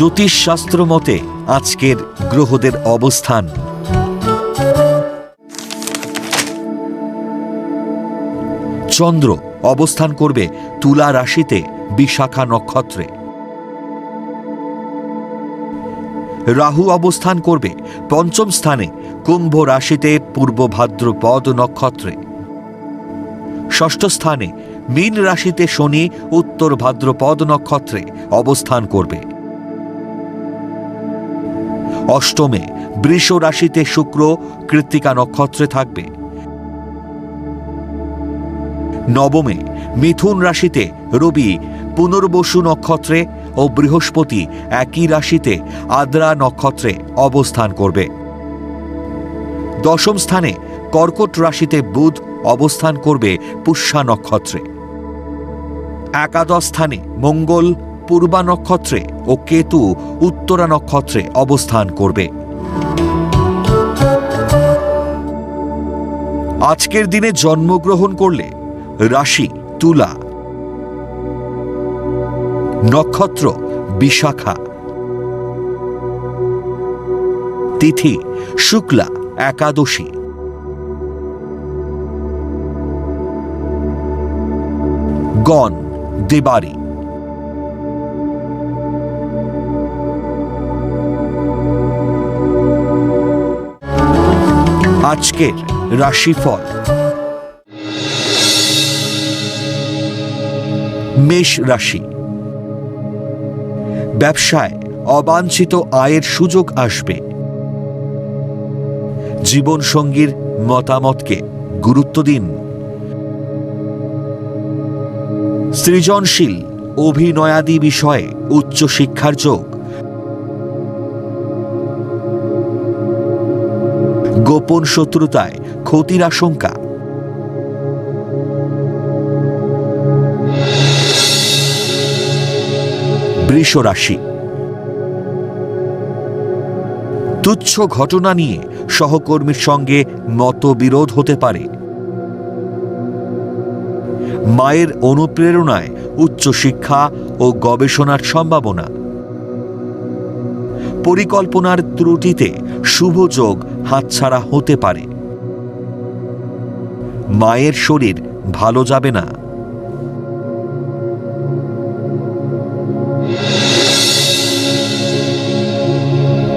জ্যোতিষশাস্ত্র মতে আজকের গ্রহদের অবস্থান। চন্দ্র অবস্থান করবে তুলা রাশিতে বিশাখা নক্ষত্রে। রাহু অবস্থান করবে পঞ্চম স্থানে কুম্ভ রাশিতে পূর্ব ভাদ্রপদ নক্ষত্রে। ষষ্ঠ স্থানে মীন রাশিতে শনি, উত্তর ভাদ্রপদ নক্ষত্রে অবস্থান করবে। অষ্টমে বৃষ রাশিতে শুক্র কৃত্তিকা নক্ষত্রে থাকবে। নবমে মিথুন রাশিতে রবি, পুনর্বসু নক্ষত্রে ও বৃহস্পতি একই রাশিতে আদ্রা নক্ষত্রে অবস্থান করবে। দশম স্থানে কর্কট রাশিতে বুধ অবস্থান করবে পুষ্যা নক্ষত্রে। একাদশ স্থানে মঙ্গল পূর্বা নক্ষত্রে ও কেতু উত্তরা নক্ষত্রে অবস্থান করবে। আজকের দিনে জন্মগ্রহণ করলে রাশি, তুলা, নক্ষত্র, বিশাখা, তিথি, শুক্লা, একাদশী। গণ, দেবারি। আজকের রাশিফল। মেষ রাশি। ব্যবসায় অবাঞ্ছিত আয়ের সুযোগ আসবে। জীবনসঙ্গীর মতামতকে গুরুত্ব দিন। সৃজনশীল অভিনয়াদি বিষয়ে উচ্চশিক্ষার যোগ। গোপন শত্রুতায় ক্ষতির আশঙ্কা। তুচ্ছ ঘটনা নিয়ে সহকর্মীর সঙ্গে মতবিরোধ হতে পারে। মায়ের অনুপ্রেরণায় উচ্চশিক্ষা ও গবেষণার সম্ভাবনা। পরিকল্পনার ত্রুটিতে শুভ যোগ হাতছাড়া হতে পারে। মায়ের শরীর ভালো যাবে না।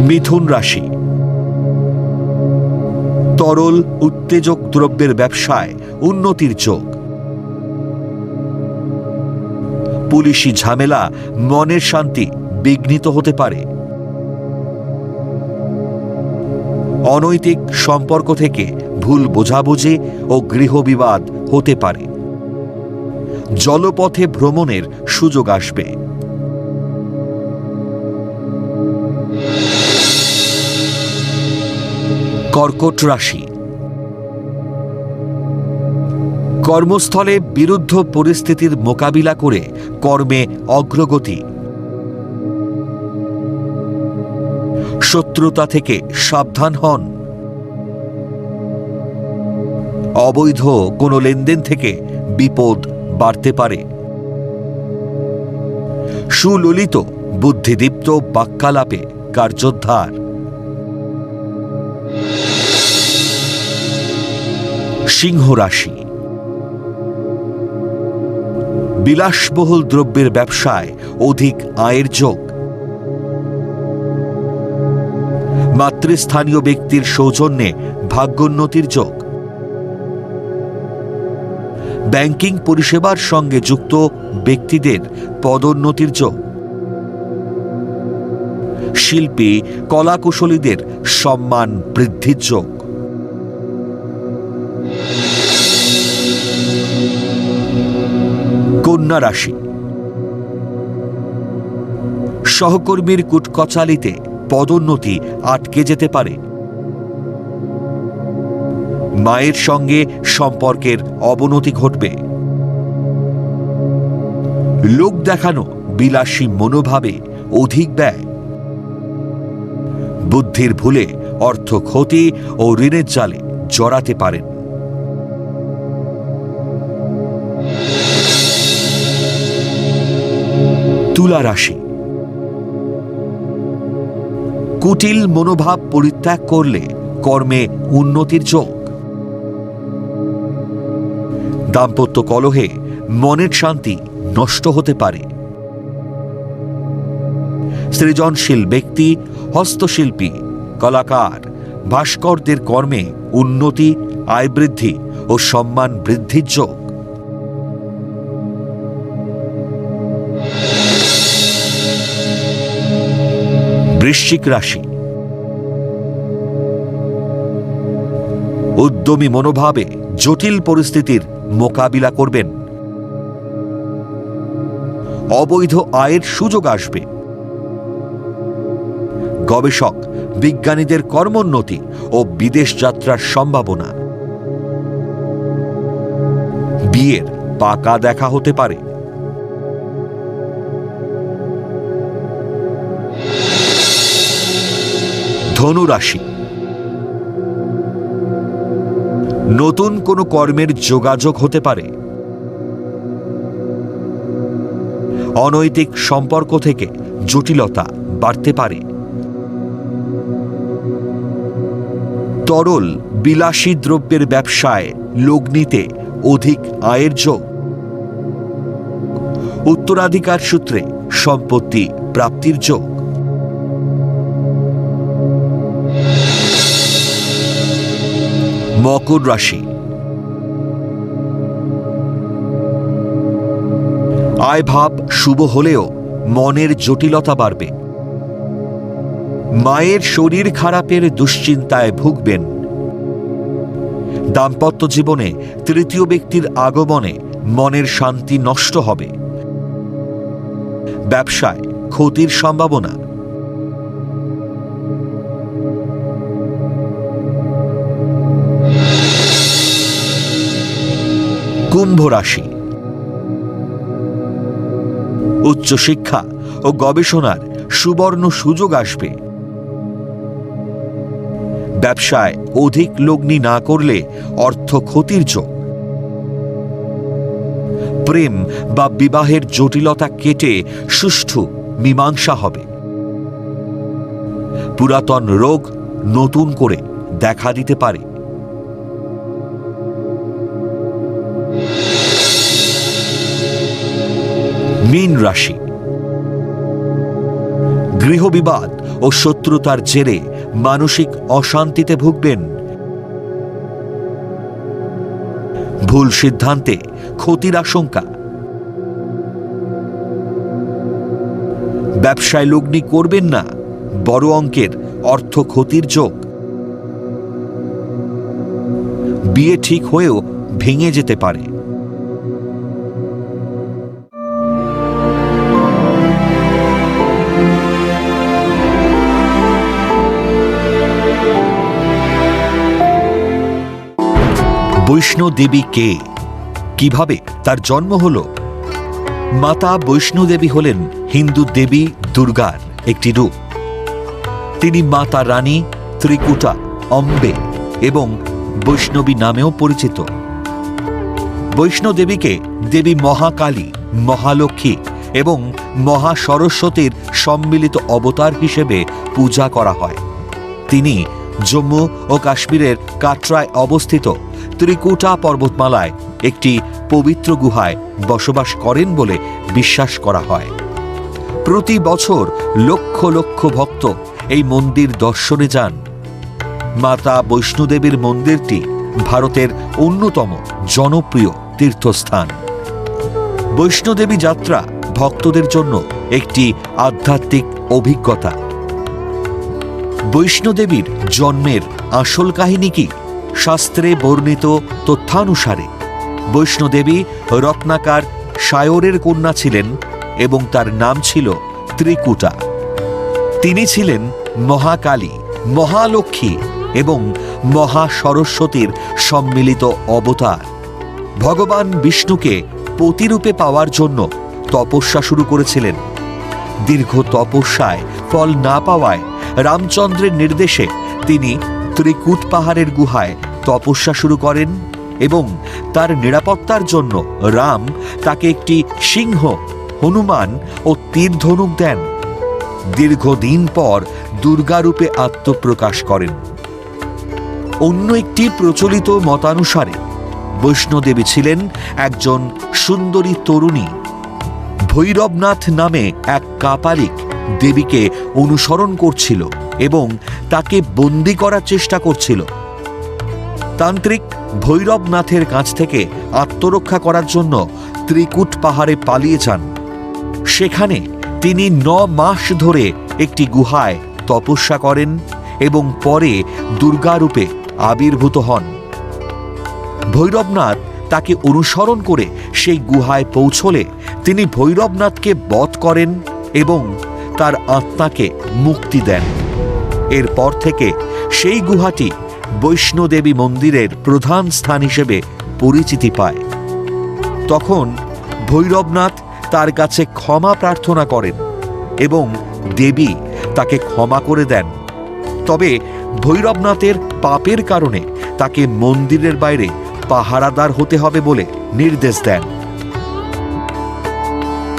মিথুন রাশি। তরল, উত্তেজক দ্রব্যের ব্যবসায় উন্নতির যোগ। পুলিশি ঝামেলা, মনের শান্তি বিঘ্নিত হতে পারে। অনৈতিক সম্পর্ক থেকে ভুল বোঝাবুঝি ও গৃহবিবাদ হতে পারে। জলপথে ভ্রমণের সুযোগ আসবে। কর্কট রাশি। কর্মস্থলে বিরুদ্ধ পরিস্থিতির মোকাবিলা করে কর্মে অগ্রগতি। শত্রুতা থেকে সাবধান হন। অবৈধ কোনো লেনদেন থেকে বিপদ বাড়তে পারে। সুললিত, বুদ্ধিদীপ্ত বাক্যালাপে কার্যোদ্ধার। সিংহ রাশি। বিলাসবহুল দ্রব্যের ব্যবসায় অধিক আয়ের যোগ। মাতৃস্থানীয় ব্যক্তির সৌজন্যে ভাগ্যোন্নতির যোগ। ব্যাংকিং পরিষেবার সঙ্গে যুক্ত ব্যক্তিদের পদোন্নতির যোগ। শিল্পী, কলাকুশলীদের সম্মান বৃদ্ধির যোগ। কন্যা রাশি। সহকর্মীর কুটকচালিতে পদোন্নতি আটকে যেতে পারে। মায়ের সঙ্গে সম্পর্কের অবনতি ঘটবে। লোক দেখানো বিলাসী মনোভাবে অধিক ব্যয়। বুদ্ধির ভুলে অর্থ ক্ষতি ও ঋণের জালে জড়াতে পারেন। তুলা রাশি কুটিল মনোভাব পরিত্যাগ করলে কর্মে উন্নতির যোগ। দাম্পত্য কলহে মনের শান্তি নষ্ট হতে পারে। সৃজনশীল ব্যক্তি, হস্তশিল্পী, কলাকার, ভাস্করদের কর্মে উন্নতি, আয় বৃদ্ধি ও সম্মান বৃদ্ধির যোগ। বৃশ্চিক রাশি। উদ্যমী মনোভাবে জটিল পরিস্থিতির মোকাবিলা করবেন। অবৈধ আয়ের সুযোগ আসবে। গবেষক, বিজ্ঞানীদের কর্মোন্নতি ও বিদেশ যাত্রার সম্ভাবনা। বিয়ের পাকা দেখা হতে পারে। ধনু রাশি নতুন কোনো কর্মের যোগাযোগ হতে পারে। অনৈতিক সম্পর্ক থেকে জটিলতা বাড়তে পারে। তরল, বিলাসী দ্রব্যের ব্যবসায় লগ্নিতে অধিক আয়ের যোগ। উত্তরাধিকার সূত্রে সম্পত্তি প্রাপ্তির যোগ। মকর রাশি। আয়ভাব শুভ হলেও মনের জটিলতা বাড়বে। মায়ের শরীর খারাপের দুশ্চিন্তায় ভুগবেন। দাম্পত্য জীবনে তৃতীয় ব্যক্তির আগমনে মনের শান্তি নষ্ট হবে। ব্যবসায় ক্ষতির সম্ভাবনা। কুম্ভ রাশি। উচ্চশিক্ষা ও গবেষণার সুবর্ণ সুযোগ আসবে। ব্যবসায় অধিক লগ্নি না করলে অর্থ ক্ষতির যোগ। প্রেম বা বিবাহের জটিলতা কেটে সুষ্ঠু মীমাংসা হবে। পুরাতন রোগ নতুন করে দেখা দিতে পারে। মীন রাশি। গৃহবিবাদ ও শত্রুতার জেরে মানসিক অশান্তিতে ভুগবেন। ভুল সিদ্ধান্তে ক্ষতির আশঙ্কা। ব্যবসায় লগ্নি করবেন না, বড় অঙ্কের অর্থ ক্ষতির যোগ। বিয়ে ঠিক হয়েও ভেঙে যেতে পারে। বৈষ্ণোদেবী কে? কীভাবে তার জন্ম হল? মাতা বৈষ্ণোদেবী হলেন হিন্দু দেবী দুর্গার একটি রূপ। তিনি মাতা রানী ত্রিকুটা অম্বে এবং বৈষ্ণবী নামেও পরিচিত। বৈষ্ণোদেবীকে দেবী মহাকালী, মহালক্ষ্মী এবং মহা সরস্বতীর সম্মিলিত অবতার হিসেবে পূজা করা হয়। তিনি জম্মু ও কাশ্মীরের কাটরায় অবস্থিত ত্রিকুটা পর্বতমালায় একটি পবিত্র গুহায় বসবাস করেন বলে বিশ্বাস করা হয়। প্রতি বছর লক্ষ লক্ষ ভক্ত এই মন্দির দর্শনে যান। মাতা বৈষ্ণোদেবীর মন্দিরটি ভারতের অন্যতম জনপ্রিয় তীর্থস্থান। বৈষ্ণোদেবী যাত্রা ভক্তদের জন্য একটি আধ্যাত্মিক অভিজ্ঞতা। বৈষ্ণোদেবীর জন্মের আসল কাহিনী কি? শাস্ত্রে বর্ণিত তথ্যানুসারে বৈষ্ণোদেবী রত্নাকার সায়রের কন্যা ছিলেন এবং তার নাম ছিল ত্রিকুটা। তিনি ছিলেন মহাকালী, মহালক্ষ্মী এবং মহা সরস্বতীর সম্মিলিত অবতার। ভগবান বিষ্ণুকে পতিরূপে পাওয়ার জন্য তপস্যা শুরু করেছিলেন। দীর্ঘ তপস্যায় ফল না পাওয়ায় রামচন্দ্রের নির্দেশে তিনি ত্রিকুট পাহাড়ের গুহায় তপস্যা শুরু করেন এবং তার নিরাপত্তার জন্য রাম তাকে একটি সিংহ, হনুমান ও তীর ধনুক দেন। দীর্ঘদিন পর দুর্গারূপে আত্মপ্রকাশ করেন। অন্য একটি প্রচলিত মতানুসারে বৈষ্ণোদেবী ছিলেন একজন সুন্দরী তরুণী। ভৈরবনাথ নামে এক কাপালিক দেবীকে অনুসরণ করছিল এবং তাকে বন্দি করার চেষ্টা করছিল। তান্ত্রিক ভৈরবনাথের কাছ থেকে আত্মরক্ষা করার জন্য ত্রিকুট পাহাড়ে পালিয়ে যান। সেখানে তিনি ন মাস ধরে একটি গুহায় তপস্যা করেন এবং পরে দুর্গারূপে আবির্ভূত হন। ভৈরবনাথ তাকে অনুসরণ করে সেই গুহায় পৌঁছলে তিনি ভৈরবনাথকে বধ করেন এবং তার আত্মাকে মুক্তি দেন। এরপর থেকে সেই গুহাটি বৈষ্ণোদেবী মন্দিরের প্রধান স্থান হিসেবে পরিচিতি পায়। তখন ভৈরবনাথ তার কাছে ক্ষমা প্রার্থনা করেন এবং দেবী তাকে ক্ষমা করে দেন। তবে ভৈরবনাথের পাপের কারণে তাকে মন্দিরের বাইরে পাহারাদার হতে হবে বলে নির্দেশ দেন।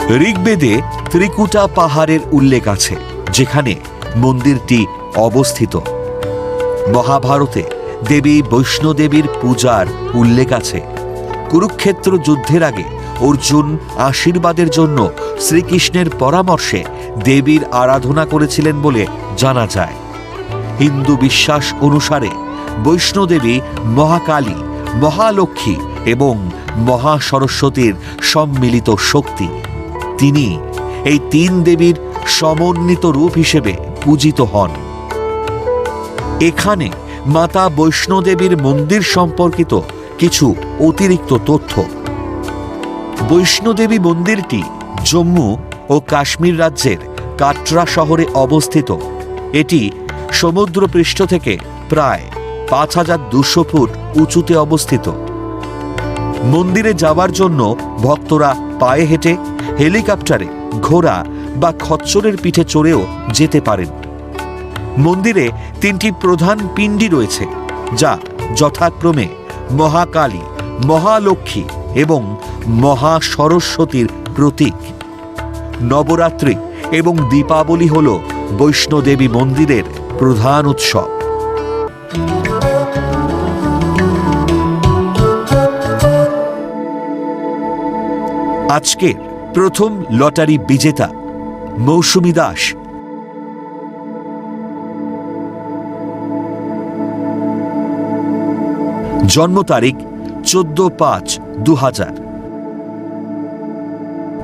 ঋগ্বেদে ত্রিকুটা পাহাড়ের উল্লেখ আছে, যেখানে মন্দিরটি অবস্থিত। মহাভারতে দেবী বৈষ্ণোদেবীর পূজার উল্লেখ আছে। কুরুক্ষেত্র যুদ্ধের আগে অর্জুন আশীর্বাদের জন্য শ্রীকৃষ্ণের পরামর্শে দেবীর আরাধনা করেছিলেন বলে জানা যায়। হিন্দু বিশ্বাস অনুসারে বৈষ্ণোদেবী মহাকালী, মহালক্ষ্মী এবং মহাসরস্বতীর সম্মিলিত শক্তি তিনি এই তিন দেবীর সমন্বিত রূপ হিসেবে পূজিত হন। এখানে মাতা বৈষ্ণোদেবীর মন্দির সম্পর্কিত কিছু অতিরিক্ত তথ্য। বৈষ্ণোদেবী মন্দিরটি জম্মু ও কাশ্মীর রাজ্যের কাটরা শহরে অবস্থিত। এটি সমুদ্রপৃষ্ঠ থেকে প্রায় পাঁচ হাজার দুশো ফুট উঁচুতে অবস্থিত। মন্দিরে যাওয়ার জন্য ভক্তরা পায়ে হেঁটে হেলিকপ্টারে, ঘোড়া বা খচ্চরের পিঠে চড়েও যেতে পারেন। মন্দিরে তিনটি প্রধান পিণ্ডি রয়েছে, যা যথাক্রমে মহাকালী, মহালক্ষ্মী এবং মহা সরস্বতীর প্রতীক। নবরাত্রি এবং দীপাবলি হল বৈষ্ণোদেবী মন্দিরের প্রধান উৎসব। আজকের প্রথম লটারি বিজেতা মৌসুমী দাস। জন্ম তারিখ চোদ্দ পাঁচ দু হাজার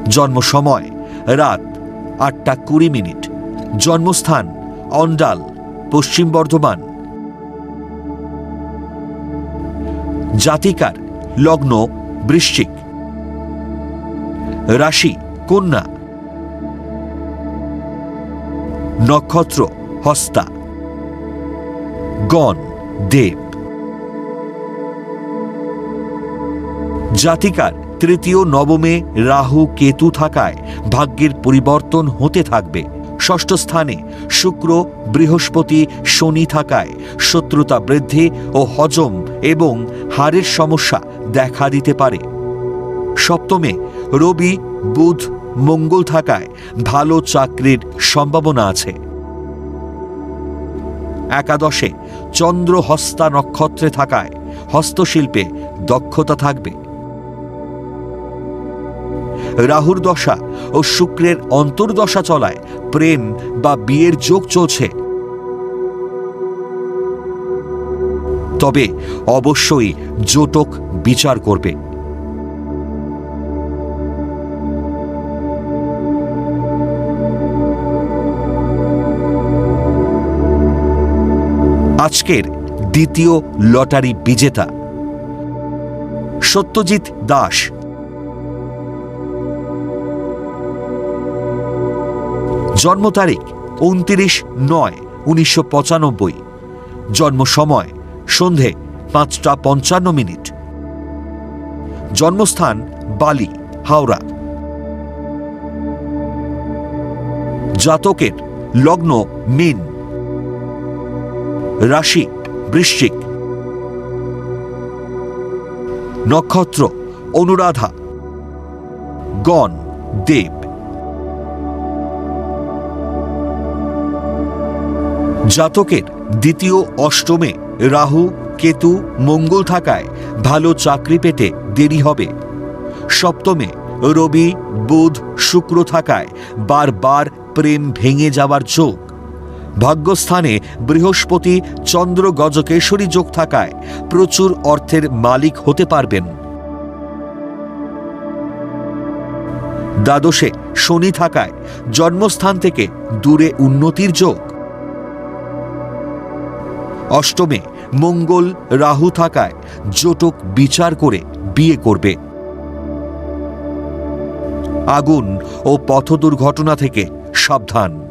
জন্ম সময় রাত আটটা কুড়ি মিনিট। জন্মস্থান অন্ডাল, পশ্চিম বর্ধমান। জাতিকার লগ্ন বৃশ্চিক। রাশি, কন্যা। নক্ষত্র, হস্তা। গণ, দেব। জাতিকার তৃতীয় নবমে রাহু কেতু থাকায় ভাগ্যের পরিবর্তন হতে থাকবে। ষষ্ঠ স্থানে শুক্র, বৃহস্পতি, শনি থাকায় শত্রুতা বৃদ্ধি ও হজম এবং হাড়ের সমস্যা দেখা দিতে পারে। সপ্তমে, রবি, বুধ, মঙ্গল থাকায় ভালো চাকরির সম্ভাবনা আছে। একাদশে, চন্দ্র হস্তা নক্ষত্রে থাকায় হস্তশিল্পে দক্ষতা থাকবে। রাহুর দশা ও শুক্রের অন্তর্দশা চলায় প্রেম বা বিয়ের যোগ চলছে। তবে অবশ্যই জোটক বিচার করবে। আজকের দ্বিতীয় লটারি বিজেতা সত্যজিৎ দাস। জন্ম তারিখ উনত্রিশ নয় উনিশশো পঁচানব্বই। জন্ম সময় সন্ধে পাঁচটা পঞ্চান্ন মিনিট। জন্মস্থান বালি, হাওড়া। জাতকের লগ্ন মিন। রাশি, বৃশ্চিক। নক্ষত্র, অনুরাধা। গণ, দেব। জাতকের দ্বিতীয় অষ্টমে রাহু, কেতু, মঙ্গল থাকায় ভালো চাকরি পেতে দেরি হবে। সপ্তমে রবি, বুধ, শুক্র থাকায় বারবার প্রেম ভেঙে যাওয়ার যোগ। ভাগ্যস্থানে বৃহস্পতি চন্দ্র গজকেশ্বরী যোগ থাকায় প্রচুর অর্থের মালিক হতে পারবেন। দ্বাদশে শনি থাকায় জন্মস্থান থেকে দূরে উন্নতির যোগ। অষ্টমে মঙ্গল রাহু থাকায় জটক বিচার করে বিয়ে করবে। আগুন ও পথ দুর্ঘটনা থেকে সাবধান।